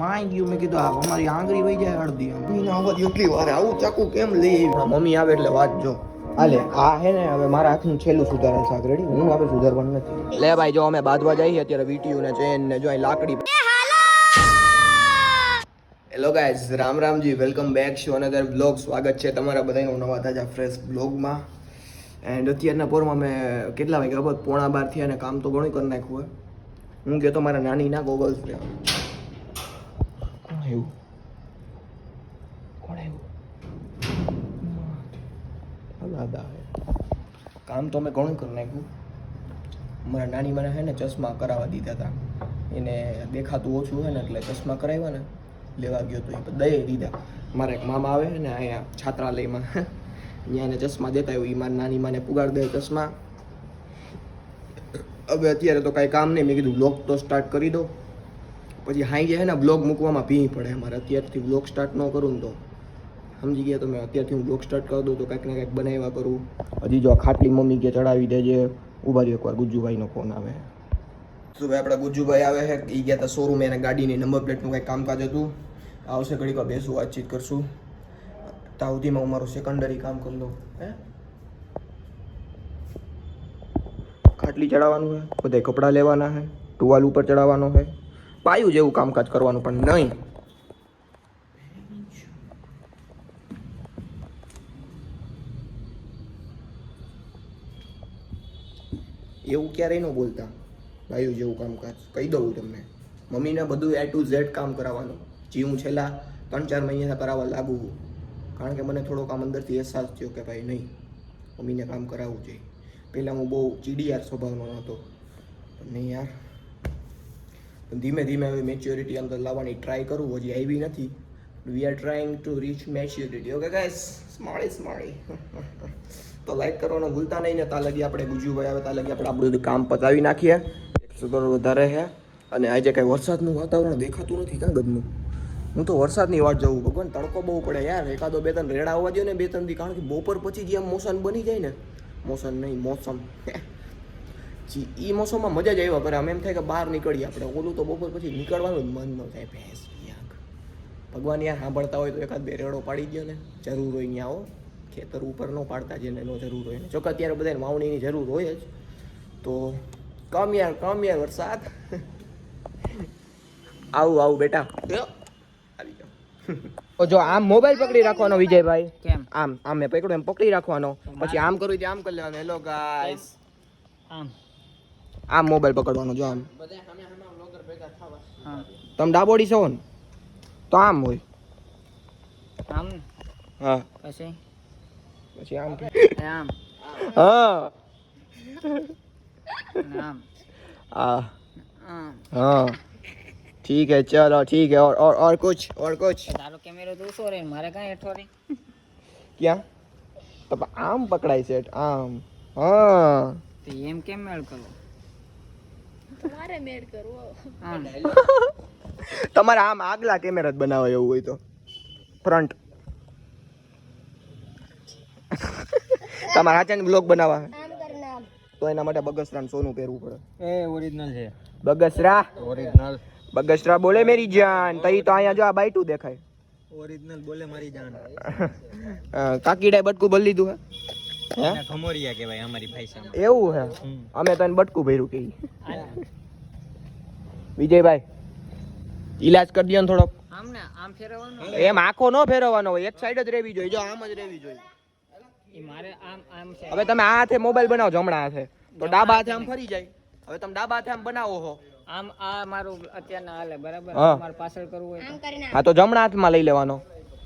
My ગયું મેં કીધું આ અમારી આંગળી વહી જાય અડધી મમ્મીને અવાજ એટલી વાર આવું ચાકુ કેમ લઈ આવી મમ્મી આવે એટલે વાત જો. આલે આ હે ને હવે મારા હાથનું છેલ્લું સુધારેલ શાક રેડી હું હવે સુધારવાનું નથી. લે ભાઈ જો અમે બાંધવા જઈએ અત્યારે વીટીયુ ને ચેન ને જો અહીં લાકડી hello! Guys Ram Ramji welcome back show another blog સ્વાગત છે તમારા બધાનું નવા તાજા ફ્રેશ બ્લોગમાં એન્ડ અત્યારના પોરમાં મેં કેટલા વાગ્યા ખબર પોણા બાર થયા અને કામ તો ઘણું કરી નાખ્યું હોય. હું કહેતો મારા નાની ના ગોગલ્સ લે. કોણ આવ્યું? કોણ આવ્યું? કામ તો અમે ઘણું કરી નાખ્યું. મારા નાની મને હે ને ચશ્મા કરાવવા દીધા હતા એને દેખાતું ઓછું હોય ને એટલે ચશ્મા કરાવ્યા ને લેવા ગયો તો એ દઈ દીધા. મારા એક મામા આવે ને અહીંયા છાત્રાલયમાં. ત્યાં એને ચશ્મા દેતા હોય એ મારી નાની માને પુગાડ દે ચશ્મા. હવે અત્યારે તો કાંઈ કામ નહીં. મેં કીધું લોક તો સ્ટાર્ટ કરી દો. પછી હાઈ છે ને બ્લોગ મૂકવામાં ભી પડે અમારે. અત્યારથી બ્લોગ સ્ટાર્ટ ન કરું તો. સમજી ગયા તમે અત્યારથી હું બ્લોગ સ્ટાર્ટ કરી દઉં તો કાંઈક ને કાંઈક બનાવ્યા કરું. હજી જો ખાટલી મમ્મી કે ચડાવી દેજે. ઊભા રહ્યો એકવાર, ગુજ્જુભાઈનો ફોન આવે. શું ભાઈ આપણા ગુજ્જુભાઈ આવે છે એ ગયા હતા શોરૂમ એને ગાડીની નંબર પ્લેટનું કંઈક કામકાજ હતું. આવશે ઘડીક બેસું, વાતચીત કરશું. ત્યાં સુધીમાં હું મારું સેકન્ડરી કામ કરી દઉં હે? ખાટલી ચડાવવાનું છે બધા કપડાં લેવાના છે ટુવાલ ઉપર ચડાવવાનો છે પાયું જેવું કામકાજ કરવાનું પણ નહીં. એવું ક્યારેય ન બોલતા. ભાઈઓ જેવું કામકાજ. કહી દઉં તમને. મમ્મીને બધું એ ટુ ઝેડ કામ કરાવવાનું. જે હું છેલ્લા ત્રણ ચાર મહિનાના કરાવવા લાગુ. કારણ કે મને થોડોક આમ અંદરથી અહેસાસ થયો કે ભાઈ નહીં, મમ્મીને કામ કરાવવું જોઈએ. પહેલાં હું બહુ ચીડિયાર સ્વભાવનો હતો. નહીં યાર. ધીમે ધીમે હવે મેચ્યોરિટી અંદર લાવવાની ટ્રાય કરું, હજી આવી નથી. We are trying to reach maturity okay guys સ્માળી સ્માળી તો લાઈક કરવાનું ભૂલતા નહીં ને ત્યાં લગી આપણે ગુજુભાઈ આવે ત્યાં લગી આપણે આપણું કામ પતાવી નાખીએ. એકસો કરોડ વધારે છે અને આજે કાંઈ વરસાદનું વાતાવરણ દેખાતું નથી કાં ગદનું? હું તો વરસાદની વાટ જવું ભગવાન, તડકો બહુ પડે યાર. એકાદો બે ત્રણ રેડા આવવા દો ને, બે ત્રણ દી. કારણ કે બપોર પછી જે મોસમ બની જાય ને. મોસમ નહીં, મોસમ. એ મોસમમાં મજા જ આવ્યા કરે. અમે એમ થાય કે બહાર નીકળીએ આપણે. ઓલું તો બપોર પછી નીકળવાનું જ મન ન થાય. ભેંસ યાક ભગવાન યાર સાંભળતા હોય તો એકાદ બે રેડો પાડી દો ને. જરૂર હોય ત્યાં આવો ખેતર ઉપર ન પાડતા જેને નો જરૂર હોય જોકે અત્યારે બધાને વાવણીની જરૂર હોય જ. તો કમ યાર કમ યાર વરસાદ. આવું આવું બેટા. આવી જાઓ. તો જો આમ મોબાઈલ પકડી રાખવાનો વિજયભાઈ. કેમ? આમ આમ મેં પકડ્યો એમ પકડી રાખવાનો. પછી આમ કરું આમ કરી લેવાનું. હેલો ગાઈસ આમ. આમ મોબાઈલ પકડવાનો જો આમ હા તમે ડાબોડી છો ને તો આમ હોય આમ હા પછી પછી આમ આમ હા અને આમ हाँ આમ हाँ ठीक है चलो ठीक है और और और कुछ और कुछ તારો કેમેરો તો ઊંચો રે ને મારે કાંઈ હેઠો રે क्या तब आम पकड़ाई सेट आम हाँ તો એમ કેમ મેળ કરવો. આમ તમારે આમ આગલા કેમેરા જ બનાવે એવું હોય તો. ફ્રન્ટ તમારે આચાન બ્લોગ બનાવવા. તો એના માટે બગસરા સોનું પહેરવું પડે. એ ઓરિજિનલ છે. બગસરા? ઓરિજિનલ બગસરા બોલે મેરી જાન. તઈ તો અહીંયા જો આ બાઈટું દેખાય. ઓરિજિનલ બોલે મારી જાન. કાકીડાએ બટકું બદલી લીધું હે? હે? કહેવાય અમારી ભાષામાં. એવું હે? અમે તને બટકું ભર્યું કે વિજયભાઈ ઈલાજ કરી દો થોડોક. આમ ને આમ ફેરવવાનું? એમ આખો નો ફેરવવાનો હોય એક સાઈડ જ રહેવી જોઈએ. જો આમ જ રહેવી જોઈએ. મારે આમ આમ છે. હવે તમે આ હાથે મોબાઈલ બનાવો જમણા હાથે. તો ડાબા હાથે આમ ફરી જાય. હવે તમે ડાબા હાથે આમ બનાવો હો. આમ આ મારું અત્યારના હાલે બરાબર. મારે પાછળ કરવું હોય હા તો જમણા હાથમાં લઈ લેવાનો.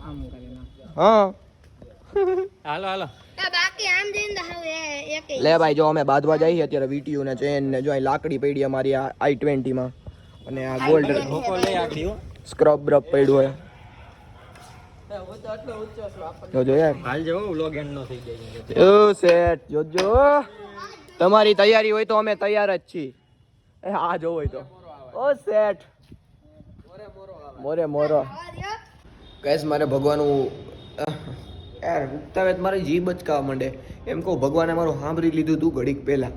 આમ કરીને. હા. હાલો હાલો. લે ભાઈ જો અમે બાંધવા જઈએ અત્યારે વીટીયુ ને ચેન ને જો અહીં લાકડી પડી અમારી આ આઈ ટ્વેન્ટી માં. અને આ ગોલ્ડ સ્ક્રબ બ્રબ પડ્યું હોય. જોજો યાર. હાલ જવો વ્લોગ એન્ડ નો થઈ જાય ઓ સેટ જોજો તમારી તૈયારી હોય તો અમે તૈયાર જ છીએ. એ આ જો હોય તો. ઓ સેટ મોરે મોરો કહેશ મારે ભગવાનનું યાર વેત મારી જીભ બચકાવા માંડે. એમ કહું, ભગવાને મારું સાંભળી લીધું તું ઘડીક પહેલાં.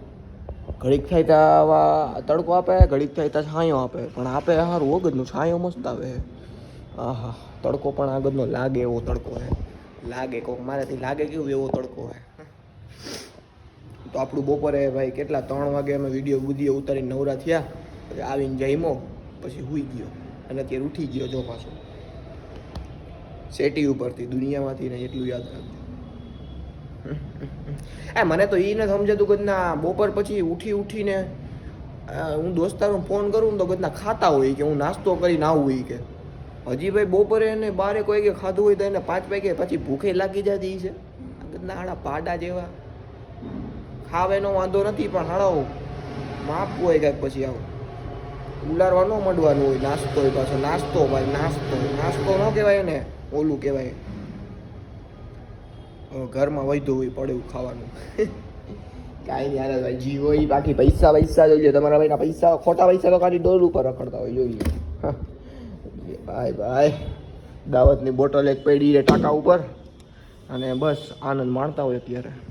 ઘડીક થાય ત્યાં તડકો આપે, ઘડીક થાય ત્યાં છાંયો આપે. પણ આપે સારું વગરનું છાંયો મસ્ત આવે. આહા, તડકો પણ આગળનો લાગે એવો તડકો હે. લાગે કોક મારાથી લાગે કેવું એવો તડકો હે. તો આપણું બપોરે ભાઈ કેટલા, ત્રણ વાગે અમે વીડિયો બુદ્ધિઓ ઉતારીને નવરા થયા. પછી આવીને જઈમો પછી હુઈ ગયો. અને અત્યારે ઉઠી ગયો જો પાછો. સેટી ઉપરથી, દુનિયામાંથી ને એટલું યાદ રાખજો. એ, મને તો એ ન સમજાતું કે ના બપોર પછી ઉઠી ઉઠીને હું દોસ્તારો ફોન કરું તો બધા ખાતા હોય કે હું નાસ્તો કરીને આવું હોય કે. હજી ભાઈ બપોરે એને બારે કોઈ કે ખાધું હોય તો એને પાંચ વાગે પછી ભૂખે લાગી જતી છે. કદના હાડા પાડા જેવા. ખાવેનો વાંધો નથી, પણ હાડાઓ માપવું હોય કાંઈક પછી આવું. ઉલારવા ન મળવાનું હોય, નાસ્તો હોય પાછો. નાસ્તો ભાઈ, નાસ્તો. નાસ્તો ન કહેવાય ને ઓલું કહેવાય. ઘરમાં વધ્યું હોય પડ્યું ખાવાનું. કાંઈ નહીં, હાલે ભાઈ જીવો હોય, બાકી પૈસા પૈસા જોઈએ તમારા ભાઈના પૈસા, ખોટા પૈસા તો ખાલી ડોલ ઉપર રખડતા હોય જોઈએ. ભાઈ ભાઈ, દાવતની બોટલ એક પડી ટાંકા ઉપર. અને બસ આનંદ માણતા હોય અત્યારે.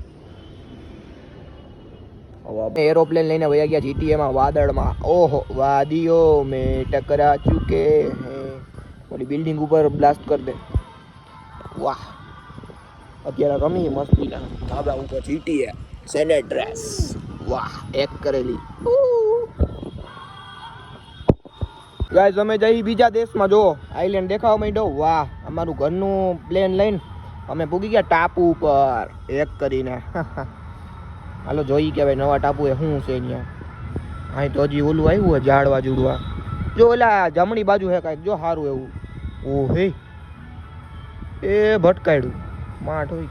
એરોપ્લેન લઈને વયા ગયા જીટીએમાં વાદળમાં. ઓહો, વાદીઓ મે ટકરા ચૂકે ઓલી બિલ્ડિંગ ઉપર બ્લાસ્ટ કર દે. વાહ. અત્યારે રમી મસ્ત ધાબા ઉપર જીટીએ સેનેટ ડ્રેસ વાહ, એક કરેલી. ગાય અમે જઈ બીજા દેશમાં જો આઈલેન્ડ દેખાવા માંડ્યો. વાહ, અમારું ઘરનું પ્લેન લઈને અમે પૂગી ગયા ટાપુ ઉપર. એક કરીને. હાલો જોઈ કે ભાઈ, નવા ટાપુ એ શું છે અહીંયા? અહીં તો હજી ઓલું આવ્યું હોય, ઝાડવા જુડવા જો ઓલા જમણી બાજુ હે કાંઈક, જો સારું એવું. ઓ હે એ ભટકાયડું. માઠ હોય.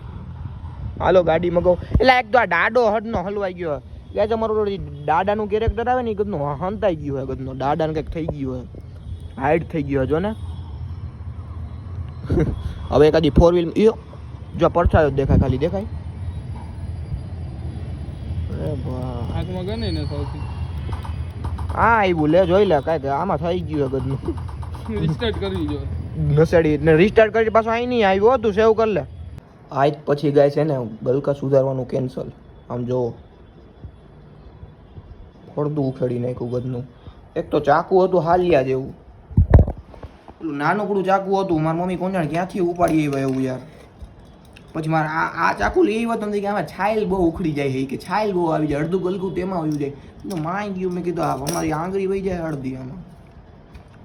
હાલો ગાડી મગાવો. એટલે એક તો આ દાડો હડનો હલવાઈ ગયો ગયા તમારું દાદાનું કેરેક્ટર આવે ને એ ગદનું હંતાઈ ગયું હોય ગદનો. દાદાને કંઈક થઈ ગયું હોય હાઈડ થઈ ગયો જો ને. હવે એકાદી ફોર વ્હીલ જો પડછાયો દેખાય, ખાલી દેખાય. આંખમાં ગણે ને સૌથી. હા આવ્યું લે જોઈ લે કાંઈક આમાં થઈ ગયું હે ગદનું. રિસ્ટાર્ટ કરી જો. નસેડી ને રિસ્ટાર્ટ કરી પાછો અહીં નહીં આવ્યું હતું સેવ કરી લે. આજ પછી ગાય છે ને ગલકા સુધારવાનું કેન્સલ આમ જો ફળદું ઉખેડી નાખ્યું ગદનું. એક તો ચાકુ હતું હાલિયા જેવું. નાનકડું ચાકુ હતું. મારી મમ્મી કોણ જાણે ક્યાંથી ઉપાડી આવ્યા એવું યાર. પછી મારે આ આ ચાકુ લઈ આવ્યો તમને કે આમાં છાયલ બહુ ઉખડી જાય છે કે છાયલ બહુ આવી જાય, અડધું ગલકું તેમાં આવી જાય. તો માઈ ગયું. મેં કીધું, આ અમારી આંગળી વહી જાય અડધી આમાં.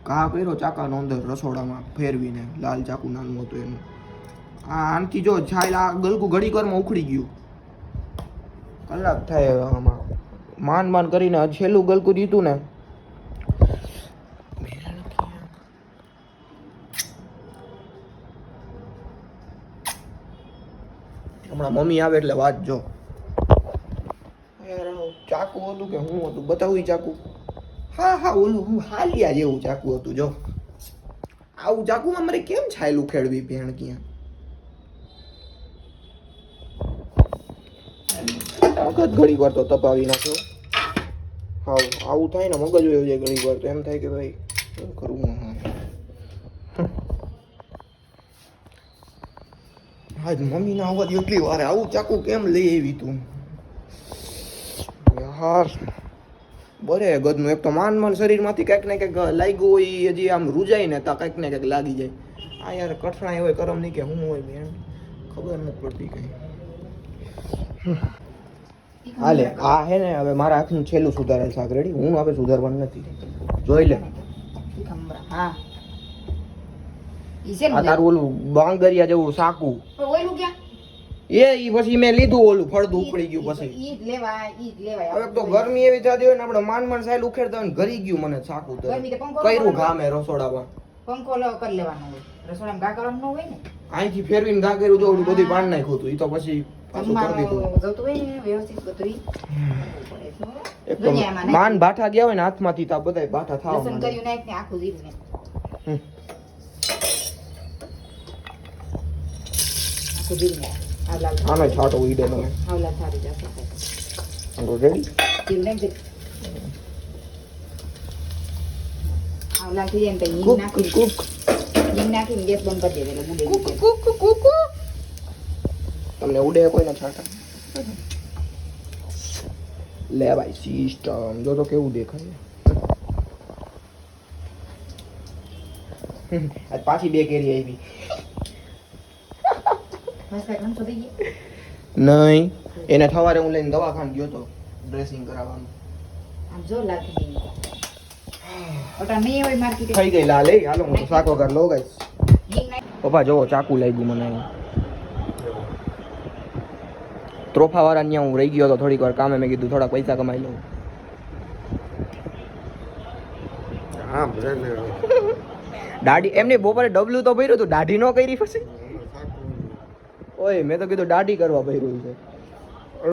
ઘા કર્યો, ચાકાનો અંદર રસોડામાં ફેરવીને, લાલ ચાકુ નાનું હતું એનું. આ આનથી જો છાયલ આ ગલકું ઘડી વારમાં ઉખડી ગયું. કલાક થાય આમાં. માન માન કરીને છેલ્લું ગલકું દીધું ને. હમણાં મમ્મી આવે એટલે વાત જો. ચાકુ હતું કે હું હતું? બતાવું ચાકુ. હા હા ઓલું હું હાલિયા જેવું ચાકુ હતું જો. આવું ચાકુમાં મારે કેમ છાયેલું ખેડવી ભેણ ક્યાં? મગજ ઘડી વાર તો તપાવી નાખ્યો હા. આવું થાય ને મગજ હોય જાય ઘણી વાર તો એમ થાય કે ભાઈ શું કરવું આજ મમ્મીના અવાજ એટલી વારે આવું ચાકુ કેમ લઈ આવી તું? યાર, બરે ગદનું. એક તો માન માન શરીરમાંથી કંઈક ને કંઈક લાગ્યું હોય હજી આમ રૂજાય ને તો કંઈક ને કંઈક લાગી જાય. આ યાર કઠણાઈ હોય, કરમ નહીં કે હું હોય બેન. ખબર નથી પડતી કઈ. હાલે, આ હે ને હવે મારા હાથનું છેલ્લું સુધારેલ શાક. રેડી હું હવે સુધારવાનું નથી. જોઈ લે. હા. આ તારું ઓલું બાંગરિયા જેવું સાકું. ક્યાં? એ ઈ પછી મેં લીધું ઓલું ફળદું ઉપડી ગયું પછી. ઈ જ લેવાય ઈ જ લેવાય. હવે તો ગરમી એવી થતી હોય ને આપણે માન માન ઉખેડતા હોય ને ઘરી ગયું મને સાકું તો. કર્યું ગામે રસોડામાં. પંખો લો કરી લેવાનો હોય. રસોડામાં ઘા કરવાનું હોય ને? અહીંથી ફેરવીને કર્યું તો ઓલું બધું પાણી નાખ્યું હતું. એ તો પછી પાછું કરી દીધું. જતું હોય ને વ્યવસ્થિત બધું ઈ. એક તો દુનિયામાં માન બાઠા ગયા હોય ને હાથમાંથી તા બધા બાઠા થાવ કર્યું નાખ ને આખું જીરું ને હમ. આખું જીરું નાખ આવ લાલ આનો છાંટો ઉઈ દે તમે આવ લાલ થાળી જશે રેડી જીરું નાખ દે આવ લાલ થઈ જાય ને. પછી હિંગ કુક નાખી કુક નાખીને ગેસ બંધ કરી દે એટલે બુડે કુક કુક કુક. તમને ઉડે કોઈના છાંટા? લે ભાઈ સિસ્ટમ જો તો કેવું દેખાય. પાછી બે કેરી આવી બસ કાંઈ ઘણું થઈ ગયું નહીં એને સવારે હું લઈને દવાખાને ગયો તો ડ્રેસિંગ કરાવવાનું આમ જો લાગી ગઈ ઓટા નહીં હોય માર્કેટ થઈ ગઈ લાલ હાલો હું તો શાક લો ગઈશ પપ્પા જોવો ચાકુ લાગ્યું મને. ત્રોફાવાળા ત્યાં હું રહી ગયો તો થોડીક વાર કામે મેં કીધું થોડા પૈસા કમાઈ લઉં દાઢી એમને બપોરે ડબલું તો ભર્યું હતું દાઢી નો કરી પછી ઓય મેં તો કીધું દાઢી કરવા ભર્યું છે.